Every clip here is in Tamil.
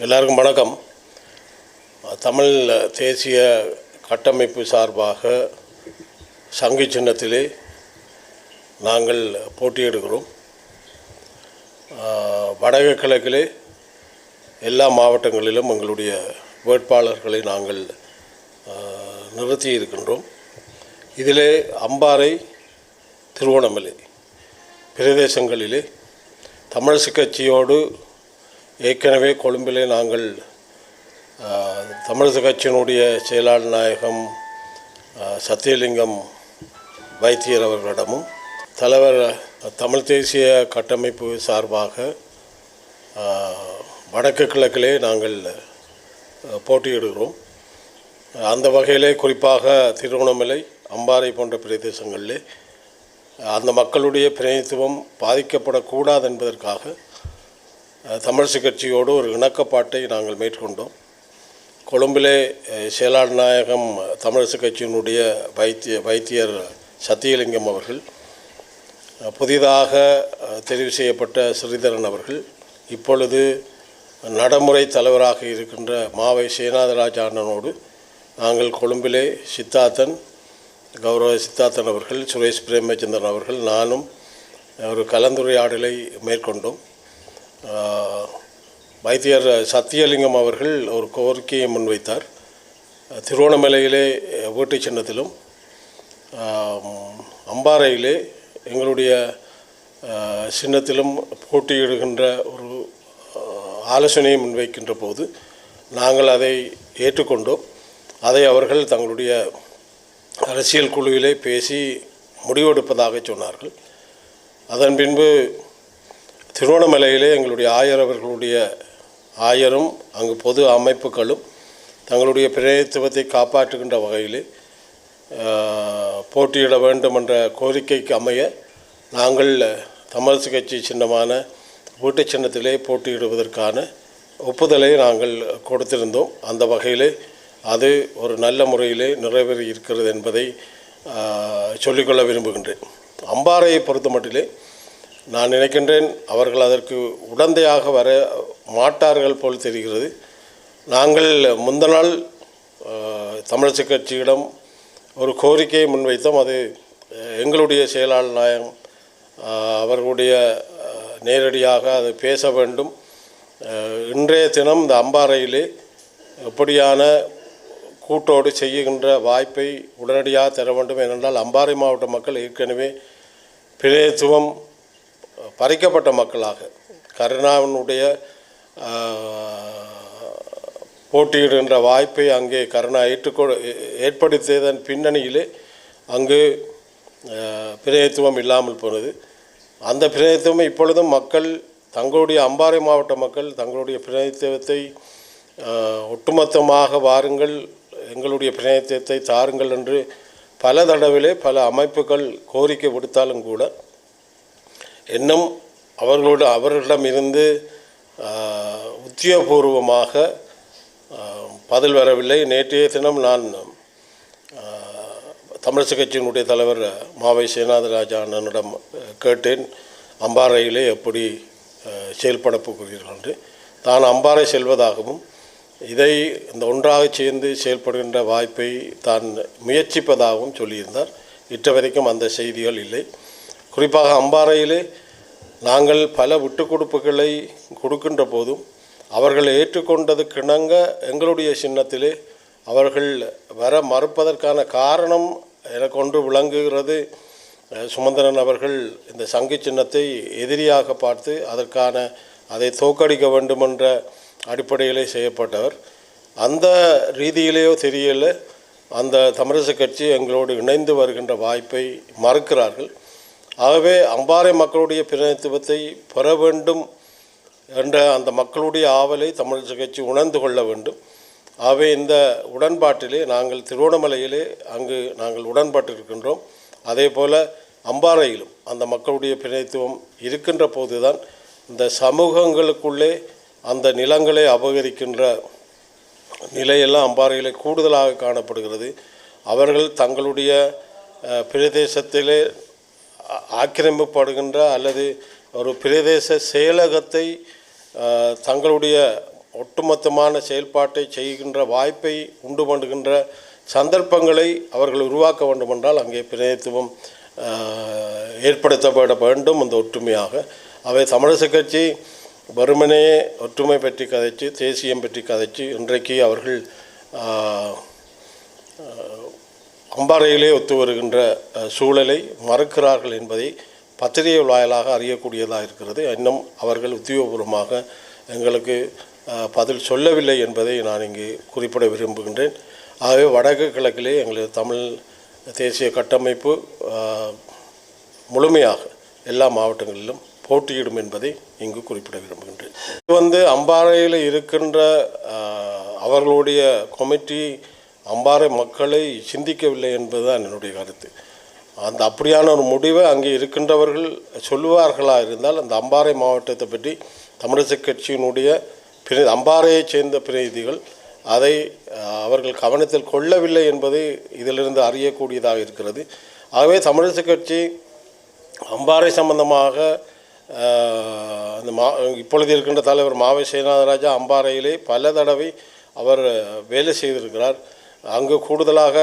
எல்லாருக்கும் வணக்கம். தமிழ் தேசிய கட்டமைப்பு சார்பாக சங்கி சின்னத்திலே நாங்கள் போட்டியிடுகிறோம். ஆஹ், வடக்கு கிழக்கிலே எல்லா மாவட்டங்களிலும் எங்களுடைய வேட்பாளர்களை நாங்கள் நிறுத்தி இருக்கின்றோம். இதிலே அம்பாறை திருவோணமலை பிரதேசங்களிலே தமிழ் கட்சியோடு ஏற்கனவே கொழும்பிலே நாங்கள் தமிழக கட்சியினுடைய செயலாளர் நாயகம் சத்தியலிங்கம் வைத்தியர் அவர்களிடமும் தலைவர் தமிழ் தேசிய கட்டமைப்பு சார்பாக வடக்கு கிழக்கிலே நாங்கள் போட்டியிடுகிறோம். அந்த வகையிலே குறிப்பாக திருவண்ணாமலை அம்பாறை போன்ற பிரதேசங்களிலே அந்த மக்களுடைய பிரதிநிதித்துவம் பாதிக்கப்படக்கூடாது என்பதற்காக தமிழிசை கட்சியோடு ஒரு இணக்கப்பாட்டை நாங்கள் மேற்கொண்டோம். கொழும்பிலே செயலாளர் நாயகம் தமிழரசு கட்சியினுடைய வைத்திய வைத்தியர் சத்தியலிங்கம் அவர்கள் புதிதாக தெரிவு செய்யப்பட்ட ஸ்ரீதரன் அவர்கள் இப்பொழுது நடைமுறை தலைவராக இருக்கின்ற மாவை சேனாதராஜ அண்ணனோடு நாங்கள் கொழும்பிலே சித்தார்த்தன் கௌரவ சித்தார்த்தன் அவர்கள் சுரேஷ் பிரேமச்சந்திரன் அவர்கள் நானும் ஒரு கலந்துரையாடலை மேற்கொண்டோம். வைத்தியர் சத்தியலிங்கம் அவர்கள் ஒரு கோரிக்கையை முன்வைத்தார். திருவோணமலையிலே வீட்டு சின்னத்திலும் அம்பாறையிலே எங்களுடைய சின்னத்திலும் போட்டியிடுகின்ற ஒரு ஆலோசனையை முன்வைக்கின்ற போது நாங்கள் அதை ஏற்றுக்கொண்டோம். அதை அவர்கள் தங்களுடைய அரசியல் குழுவிலே பேசி முடிவெடுப்பதாக சொன்னார்கள். அதன் பின்பு திருவண்ணாமலையிலே எங்களுடைய ஆயர் அவர்களுடைய ஆயரும் அங்கு பொது அமைப்புகளும் தங்களுடைய பிரதித்துவத்தை காப்பாற்றுகின்ற வகையிலே போட்டியிட வேண்டும் என்ற கோரிக்கைக்கு அமைய நாங்கள் தமிழரசு கட்சி சின்னமான வீட்டு சின்னத்திலே போட்டியிடுவதற்கான ஒப்புதலை நாங்கள் கொடுத்திருந்தோம். அந்த வகையிலே அது ஒரு நல்ல முறையிலே நிறைவேறி இருக்கிறது என்பதை சொல்லிக்கொள்ள விரும்புகின்றேன். அம்பாறையை பொறுத்த மட்டிலே நான் நினைக்கின்றேன் அவர்கள் அதற்கு உடந்தையாக வர மாட்டார்கள் போல் தெரிகிறது. நாங்கள் முந்த நாள் ஆஹ், தமிழரசு கட்சியிடம் ஒரு கோரிக்கையை முன்வைத்தோம். அது எங்களுடைய செயலாளர் நாயகம் அவர்களுடைய நேரடியாக அது பேச வேண்டும். இன்றைய தினம் இந்த அம்பாறையிலே எப்படியான கூட்டோடு செய்கின்ற வாய்ப்பை உடனடியாக தர வேண்டும். ஏனென்றால் அம்பாறை மாவட்ட மக்கள் ஏற்கனவே பிரதித்துவம் பறிக்கப்பட்ட மக்களாக கருணாவினுடைய போட்டியிடுகின்ற வாய்ப்பை அங்கே கருணா ஏற்றுக்கொ ஏற்படுத்தியதன் பின்னணியிலே அங்கு ஆஹ், பிரதித்துவம் இல்லாமல் போனது. அந்த பிரதித்துவம் இப்பொழுதும் மக்கள் தங்களுடைய அம்பாறை மாவட்ட மக்கள் தங்களுடைய பிரதித்துவத்தை ஒட்டுமொத்தமாக வாருங்கள் எங்களுடைய பிரதித்துவத்தை தாருங்கள் என்று பல தடவிலே பல அமைப்புகள் கோரிக்கை விடுத்தாலும் கூட இன்னும் அவர்களோடு அவர்களிடம் இருந்து உத்தியோகபூர்வமாக பதில் வரவில்லை. நேற்றைய தினம் நான் ஆஹ், தமிழரசு கட்சியினுடைய தலைவர் மாவை சேனாதராஜா அண்ணனிடம் கேட்டேன். அம்பாறையிலே எப்படி ஆஹ், செயல்பட போகிறீர்கள் என்று. தான் அம்பாறை செல்வதாகவும் இதை இந்த ஒன்றாக சேர்ந்து செயல்படுகின்ற வாய்ப்பை தான் முயற்சிப்பதாகவும் சொல்லியிருந்தார். இற்ற வரைக்கும் அந்த செய்திகள் இல்லை. குறிப்பாக அம்பாறையிலே நாங்கள் பல விட்டு கொடுப்புகளை கொடுக்கின்ற போதும் அவர்கள் ஏற்றுக்கொண்டது கிணங்க எங்களுடைய சின்னத்திலே அவர்கள் வர மறுப்பதற்கான காரணம் எனக்கு ஒன்று விளங்குகிறது. சுமந்திரன் அவர்கள் இந்த சங்கு சின்னத்தை எதிரியாக பார்த்து அதற்கான அதை தோக்கடிக்க வேண்டுமென்ற அடிப்படையிலே செய்யப்பட்டவர். அந்த ரீதியிலேயோ தெரியல. அந்த தமிழரசு கட்சி எங்களோடு இணைந்து வருகின்ற வாய்ப்பை மறுக்கிறார்கள். ஆகவே அம்பாறை மக்களுடைய பிரதிநிதித்துவத்தை பெற வேண்டும் என்ற அந்த மக்களுடைய ஆவலை தமிழரசு கட்சி உணர்ந்து கொள்ள வேண்டும். ஆகவே இந்த உடன்பாட்டிலே நாங்கள் திருவண்ணாமலையிலே அங்கு நாங்கள் உடன்பட்டிருக்கின்றோம். அதே போல் அம்பாறையிலும் அந்த மக்களுடைய பிரதிநிதித்துவம் இருக்கின்ற போதுதான் இந்த சமூகங்களுக்குள்ளே அந்த நிலங்களை அபகரிக்கின்ற நிலையெல்லாம் அம்பாறையிலே கூடுதலாக காணப்படுகிறது. அவர்கள் தங்களுடைய பிரதேசத்திலே ஆக்கிரமிப்படுகின்ற அல்லது ஒரு பிரதேச செயலகத்தை தங்களுடைய ஒட்டுமொத்தமான செயல்பாட்டை செய்கின்ற வாய்ப்பை உண்டு பண்ணுகின்ற சந்தர்ப்பங்களை அவர்கள் உருவாக்க வேண்டுமென்றால் அங்கே பிரதித்துவம் ஏற்படுத்தப்பட வேண்டும் அந்த ஒற்றுமையாக. அவை தமிழரசு கட்சி வறுமனையே ஒற்றுமை பற்றி கதைச்சு தேசியம் பற்றி கதைச்சு இன்றைக்கு அவர்கள் அம்பாறையிலே ஒத்து வருகின்ற சூழலை மறுக்கிறார்கள் என்பதை பத்திரிகை வாயிலாக அறியக்கூடியதாக இருக்கிறது. இன்னும் அவர்கள் உத்தியோகபூர்வமாக எங்களுக்கு பதில் சொல்லவில்லை என்பதை நான் இங்கு குறிப்பிட விரும்புகின்றேன். ஆகவே வடக்கு கிழக்கிலே எங்களது தமிழ் தேசிய கட்டமைப்பு முழுமையாக எல்லா மாவட்டங்களிலும் போட்டியிடும் என்பதை இங்கு குறிப்பிட விரும்புகின்றேன். இது வந்து அம்பாறையில் இருக்கின்ற அவர்களுடைய கமிட்டி அம்பாறை மக்களை சிந்திக்கவில்லை என்பதுதான் என்னுடைய கருத்து. அந்த அப்படியான ஒரு முடிவை அங்கே இருக்கின்றவர்கள் சொல்லுவார்களா இருந்தால் அந்த அம்பாறை மாவட்டத்தை பற்றி தமிழிசை கட்சியினுடைய பிரி அம்பாறையைச் சேர்ந்த பிரதிநிதிகள் அதை அவர்கள் கவனத்தில் கொள்ளவில்லை என்பதை இதிலிருந்து அறியக்கூடியதாக இருக்கிறது. ஆகவே தமிழிசை கட்சி அம்பாறை சம்பந்தமாக அந்த மா இப்பொழுது இருக்கின்ற தலைவர் மாவை சேனாதராஜா அம்பாறையிலே பல தடவை அவர் வேலை செய்திருக்கிறார். அங்கு கூடுதலாக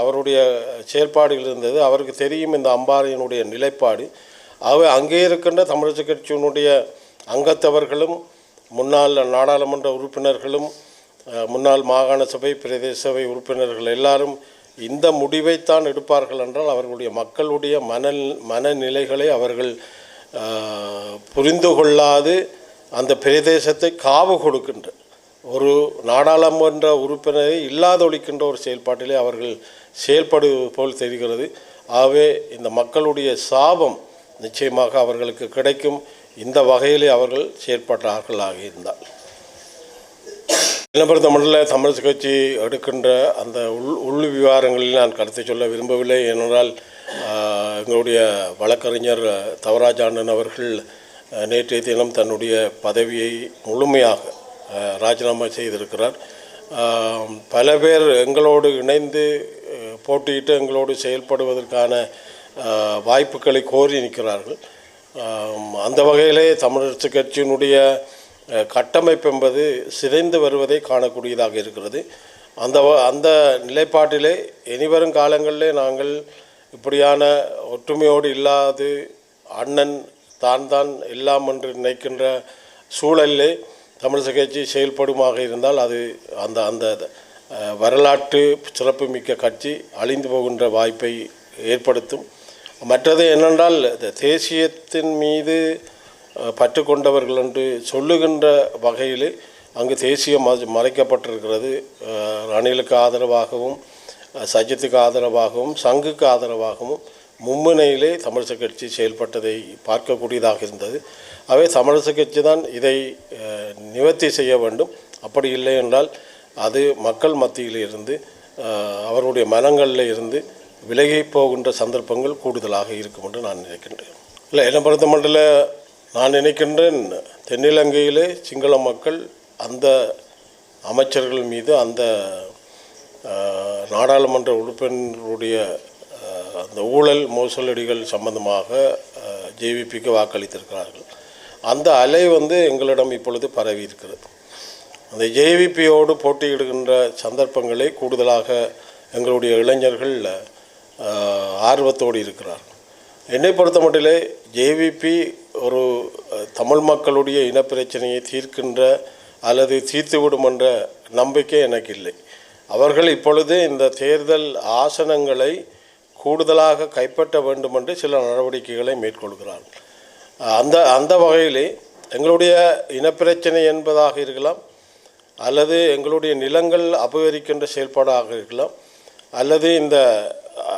அவருடைய செயல்பாடுகள் இருந்தது. அவருக்கு தெரியும் இந்த அம்பாறையினுடைய நிலைப்பாடு. ஆகவே அங்கே இருக்கின்ற தமிழக கட்சியினுடைய அங்கத்தவர்களும் முன்னாள் நாடாளுமன்ற உறுப்பினர்களும் முன்னாள் மாகாண சபை பிரதேச சபை உறுப்பினர்கள் எல்லாரும் இந்த முடிவைத்தான் எடுப்பார்கள் என்றால் அவர்களுடைய மக்களுடைய மன மனநிலைகளை அவர்கள் புரிந்து கொள்ளாது அந்த பிரதேசத்தை காவு கொடுக்கின்ற ஒரு நாடாளுமன்ற உறுப்பினரை இல்லாதொழிக்கின்ற ஒரு செயல்பாட்டிலே அவர்கள் செயல்படுவது போல் தெரிகிறது. ஆகவே இந்த மக்களுடைய சாபம் நிச்சயமாக அவர்களுக்கு கிடைக்கும். இந்த வகையிலே அவர்கள் செயற்பட்டார்களாக இருந்தால் என்னை பொறுத்தமட்டில் தமிழ் கட்சி எடுக்கின்ற அந்த உள் உள் விவகாரங்களில் நான் கருத்தை சொல்ல விரும்பவில்லை. ஏனென்றால் எங்களுடைய வழக்கறிஞர் தவராஜ் அவர்கள் நேற்றைய தினம் தன்னுடைய பதவியை முழுமையாக ராஜினாமா செய்திருக்கிறார். பல பேர் எங்களோடு இணைந்து போட்டியிட்டு எங்களோடு செயல்படுவதற்கான வாய்ப்புகளை கோரி நிற்கிறார்கள். அந்த வகையிலே தமிழரசு கட்சியினுடைய கட்டமைப்பு என்பது சிதைந்து வருவதை காணக்கூடியதாக இருக்கிறது. அந்த வ- அந்த நிலைப்பாட்டிலே இனிவரும் காலங்களிலே நாங்கள் இப்படியான ஒற்றுமையோடு இல்லாது அண்ணன் தான் தான் எல்லாம் என்று நினைக்கின்ற சூழலிலே தமிழிசை கட்சி செயல்படுமாக இருந்தால் அது அந்த அந்த வரலாற்று சிறப்புமிக்க கட்சி அழிந்து போகின்ற வாய்ப்பை ஏற்படுத்தும். மற்றது என்னென்றால் இந்த தேசியத்தின் மீது பற்று கொண்டவர்கள் என்று சொல்லுகின்ற வகையிலே அங்கு தேசியம் மறைக்கப்பட்டிருக்கிறது. ரணிலுக்கு ஆதரவாகவும் சஜித்துக்கு ஆதரவாகவும் சங்குக்கு ஆதரவாகவும் மும்முனையிலே தமிழிசை கட்சி செயல்பட்டதை பார்க்கக்கூடியதாக இருந்தது. அவை சமரச கட்சி தான் இதை நிவர்த்தி செய்ய வேண்டும். அப்படி இல்லை என்றால் அது மக்கள் மத்தியில் இருந்து அவருடைய மனங்களில் இருந்து விலகி போகின்ற சந்தர்ப்பங்கள் கூடுதலாக இருக்கும் என்று நான் நினைக்கின்றேன். இல்லை என்னை பொறுத்த நான் நினைக்கின்றேன் தென்னிலங்கையிலே சிங்கள மக்கள் அந்த அமைச்சர்கள் மீது அந்த நாடாளுமன்ற உறுப்பினருடைய அந்த ஊழல் மோசடிகள் சம்பந்தமாக ஜேவிபிக்கு வாக்களித்திருக்கிறார்கள். அந்த அலை வந்து எங்களிடம் இப்பொழுது பரவி இருக்கிறது. அந்த ஜேவிபியோடு போட்டியிடுகின்ற சந்தர்ப்பங்களை கூடுதலாக எங்களுடைய இளைஞர்கள் ஆர்வத்தோடு இருக்கிறார்கள் என்னை பொறுத்த மட்டிலே ஜேவிபி ஒரு தமிழ் மக்களுடைய இனப்பிரச்சனையை தீர்க்கின்ற அல்லது தீர்த்துவிடும் என்ற நம்பிக்கை எனக்கு இல்லை. அவர்கள் இப்பொழுது இந்த தேர்தல் ஆசனங்களை கூடுதலாக கைப்பற்ற வேண்டும் என்று சில நடவடிக்கைகளை மேற்கொள்கிறார்கள். அந்த அந்த வகையிலே எங்களுடைய இனப்பிரச்சனை என்பதாக இருக்கலாம் அல்லது எங்களுடைய நிலங்கள் அபகரிக்கின்ற செயல்பாடாக இருக்கலாம் அல்லது இந்த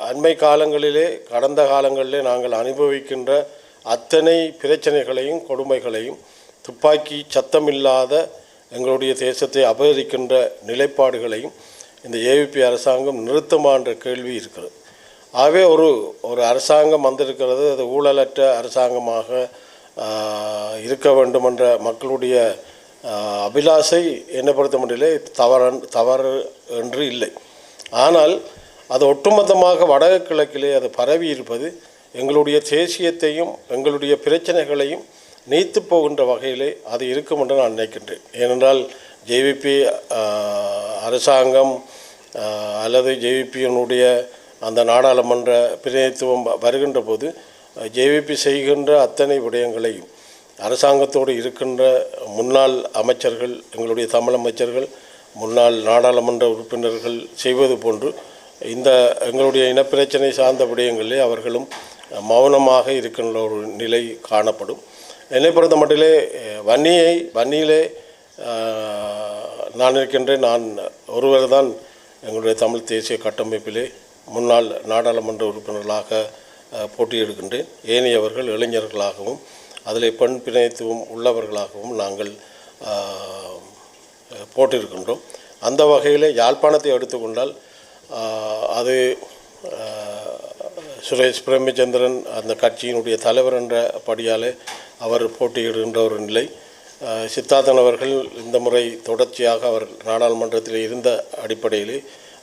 அண்மை காலங்களிலே கடந்த காலங்களிலே நாங்கள் அனுபவிக்கின்ற அத்தனை பிரச்சனைகளையும் கொடுமைகளையும் துப்பாக்கி சத்தமில்லாத எங்களுடைய தேசத்தை அபகரிக்கின்ற நிலைப்பாடுகளையும் இந்த ஏவிபி அரசாங்கம் நிறுத்துமா என்ற கேள்வி இருக்கிறது. ஆகவே ஒரு ஒரு அரசாங்கம் வந்திருக்கிறது. அது ஊழலற்ற அரசாங்கமாக இருக்க வேண்டும் என்ற மக்களுடைய அபிலாசை அபிலாஷை என்னை பொறுத்த தவறன் தவறு என்று இல்லை. ஆனால் அது ஒட்டுமொத்தமாக வடக்கு கிழக்கிலே அது பரவி இருப்பது எங்களுடைய தேசியத்தையும் எங்களுடைய பிரச்சனைகளையும் நீத்து போகின்ற வகையிலே அது இருக்கும் என்று நான் நினைக்கின்றேன். ஏனென்றால் ஜேவிபி அரசாங்கம் அல்லது ஜேவிபியினுடைய அந்த நாடாளுமன்ற பிரதிநிதித்துவம் வருகின்ற போது ஜேவிபி செய்கின்ற அத்தனை விடயங்களையும் அரசாங்கத்தோடு இருக்கின்ற முன்னாள் அமைச்சர்கள் எங்களுடைய தமிழ் அமைச்சர்கள் முன்னாள் நாடாளுமன்ற உறுப்பினர்கள் செய்வது போன்று இந்த எங்களுடைய இனப்பிரச்சனை சார்ந்த விடயங்களிலே அவர்களும் மௌனமாக இருக்கின்ற ஒரு நிலை காணப்படும். என்னை பொறுத்த மட்டிலே வன்னியை வன்னியிலே நான் இருக்கின்றேன். நான் ஒருவர் தான் எங்களுடைய தமிழ் தேசிய கட்டமைப்பிலே முன்னாள் நாடாளுமன்ற உறுப்பினர்களாக போட்டியிடுகின்றேன். ஏனையவர்கள் இளைஞர்களாகவும் அதில் பெண் பிணைத்துவம் உள்ளவர்களாகவும் நாங்கள் போட்டிருக்கின்றோம். அந்த வகையில் யாழ்ப்பாணத்தை எடுத்துக்கொண்டால் அது சுரேஷ் பிரேமச்சந்திரன் அந்த கட்சியினுடைய தலைவர் என்ற படியாலே அவர் போட்டியிடுகின்ற ஒரு நிலை. சித்தார்த்தன் அவர்கள் இந்த முறை தொடர்ச்சியாக அவர் நாடாளுமன்றத்தில் இருந்த அடிப்படையிலே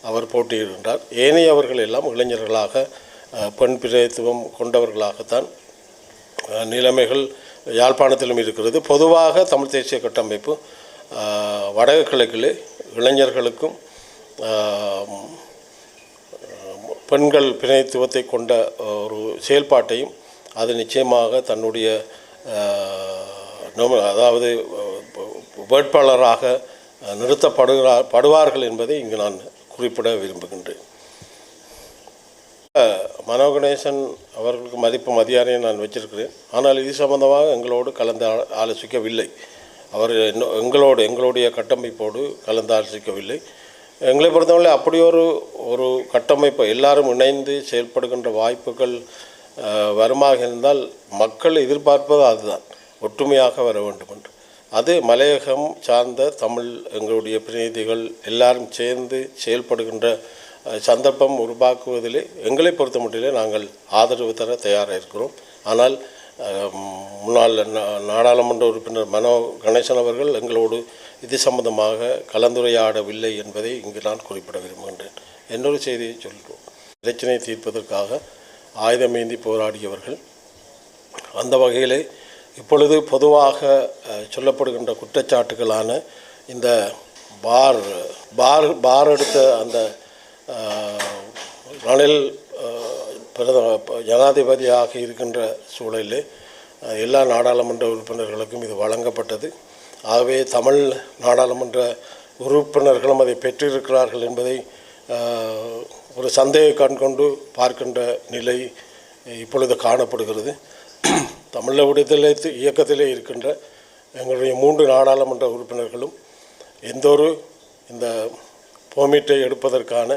அவர் போட்டியிடுகின்றார். ஏனையவர்கள் எல்லாம் இளைஞர்களாக பெண் பிரதித்துவம் கொண்டவர்களாகத்தான் நிலைமைகள் யாழ்ப்பாணத்திலும் இருக்கிறது. பொதுவாக தமிழ் தேசிய கட்டமைப்பு அஹ், வடக்கு கிழக்கிலே இளைஞர்களுக்கும் பெண்கள் பிணைத்துவத்தை கொண்ட ஒரு செயல்பாட்டையும் அது நிச்சயமாக தன்னுடைய அதாவது வேட்பாளராக நிறுத்தப்படுகிறார் படுவார்கள் என்பதை இங்கு நான் குறிப்பிட விரும்புகின்றேன். மனோ கணேசன் அவர்களுக்கு மதிப்பு மதியாரையும் நான் வச்சிருக்கிறேன். ஆனால் இது சம்பந்தமாக எங்களோடு கலந்து ஆலோசிக்கவில்லை. அவர் எங்களோடு எங்களுடைய கட்டமைப்போடு கலந்து ஆலோசிக்கவில்லை. எங்களை பொறுத்தவரை அப்படி ஒரு ஒரு கட்டமைப்பு எல்லாரும் இணைந்து செயல்படுகின்ற வாய்ப்புகள் வருமாக இருந்தால் மக்கள் எதிர்பார்ப்பது அதுதான். ஒற்றுமையாக வர வேண்டும் என்று அது மலையகம் சார்ந்த தமிழ் எங்களுடைய பிரதிநிதிகள் எல்லாரும் சேர்ந்து செயல்படுகின்ற சந்தர்ப்பம் உருவாக்குவதிலே எங்களை பொறுத்த மட்டிலே நாங்கள் ஆதரவு தர தயாராக இருக்கிறோம். ஆனால் முன்னாள் நா- நாடாளுமன்ற உறுப்பினர் மனோ கணேசன் அவர்கள் எங்களோடு இது சம்பந்தமாக கலந்துரையாடவில்லை என்பதை இங்கு நான் குறிப்பிட விரும்புகின்றேன். இன்னொரு செய்தியை சொல்கிறோம். பிரச்சனையை தீர்ப்பதற்காக ஆயுதமேந்தி போராடியவர்கள் அந்த வகையிலே இப்பொழுது பொதுவாக சொல்லப்படுகின்ற குற்றச்சாட்டுகளான இந்த பார் பார் பார் எடுத்த அந்த ரணில் பிரத ஜனாதிபதியாக இருக்கின்ற சூழலில் எல்லா நாடாளுமன்ற உறுப்பினர்களுக்கும் இது வழங்கப்பட்டது. ஆகவே தமிழ் நாடாளுமன்ற உறுப்பினர்களும் அதை பெற்றிருக்கிறார்கள் என்பதை ஒரு சந்தேக கண் கொண்டு பார்க்கின்ற நிலை இப்பொழுது காணப்படுகிறது. தமிழ விடுதலை இயக்கத்திலே இருக்கின்ற எங்களுடைய மூன்று நாடாளுமன்ற உறுப்பினர்களும் எந்த ஒரு இந்த போமீட்டை எடுப்பதற்கான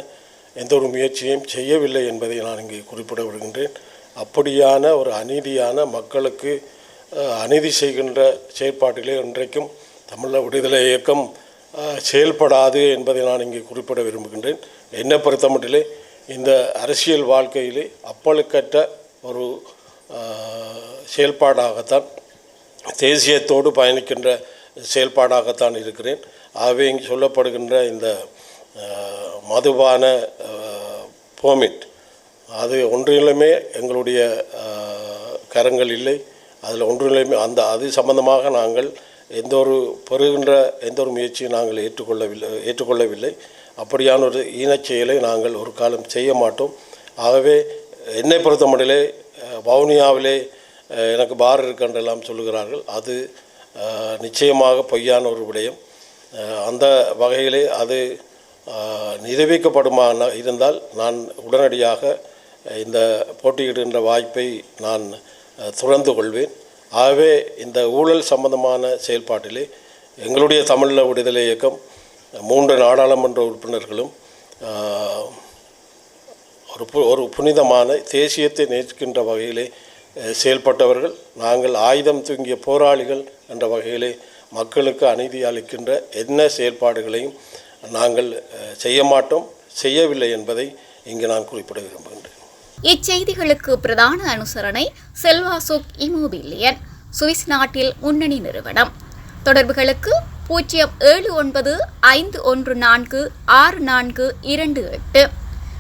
எந்த ஒரு முயற்சியும் செய்யவில்லை என்பதை நான் இங்கே குறிப்பிட விடுகின்றேன் அப்படியான ஒரு அநீதியான மக்களுக்கு அநீதி செய்கின்ற செயற்பாட்டிலே இன்றைக்கும் தமிழ விடுதலை இயக்கம் செயல்படாது என்பதை நான் இங்கே குறிப்பிட விரும்புகின்றேன். என்னை பொறுத்தமட்டிலே இந்த அரசியல் வாழ்க்கையிலே அப்பழுக்கற்ற ஒரு செயல்பாடாகத்தான் தேசியத்தோடு பயணிக்கின்ற செயல்பாடாகத்தான் இருக்கிறேன். ஆகவே இங்கு சொல்லப்படுகின்ற இந்த மதுபான போமிட் அது ஒன்றிலுமே எங்களுடைய கரங்கள் இல்லை. அதில் ஒன்றிலுமே அந்த அது சம்பந்தமாக நாங்கள் எந்த ஒரு பெறுகின்ற எந்த ஒரு முயற்சியும் நாங்கள் ஏற்றுக்கொள்ளவில்லை ஏற்றுக்கொள்ளவில்லை. அப்படியான ஒரு ஈனச் செயலை நாங்கள் ஒரு காலம் செய்ய மாட்டோம். ஆகவே என்னை பொறுத்த மட்டிலே வவுனியாவிலே எனக்கு பார் இருக்கின்றெல்லாம் சொல்லுகிறார்கள். அது நிச்சயமாக பொய்யான ஒரு விடயம். அந்த வகையிலே அது நிரூபிக்கப்படுமான இருந்தால் நான் உடனடியாக இந்த போட்டியிடுகின்ற வாய்ப்பை நான் துறந்து கொள்வேன். ஆகவே இந்த ஊழல் சம்பந்தமான செயல்பாட்டிலே எங்களுடைய தமிழீழ விடுதலை இயக்கம் மூன்று நாடாளுமன்ற உறுப்பினர்களும் ஒரு பு ஒரு புனிதமான தேசியத்தை நேர்க்கின்ற வகையிலே செயல்பட்டவர்கள் நாங்கள் ஆயுதம் தூங்கிய போராளிகள் என்ற வகையிலே மக்களுக்கு அநீதி அளிக்கின்ற என்ன செயல்பாடுகளையும் நாங்கள் செய்ய மாட்டோம் செய்யவில்லை என்பதை இங்கு நான் குறிப்பிட விரும்புகின்றேன். இச்செய்திகளுக்கு பிரதான அனுசரணை செல்வாசுக் இமோபிலியன் சுவிஸ் நாட்டில் முன்னணி நிறுவனம். தொடர்புகளுக்கு பூஜ்ஜியம் ஏழு ஒன்பது ஐந்து ஒன்று நான்கு ஆறு நான்கு இரண்டு எட்டு.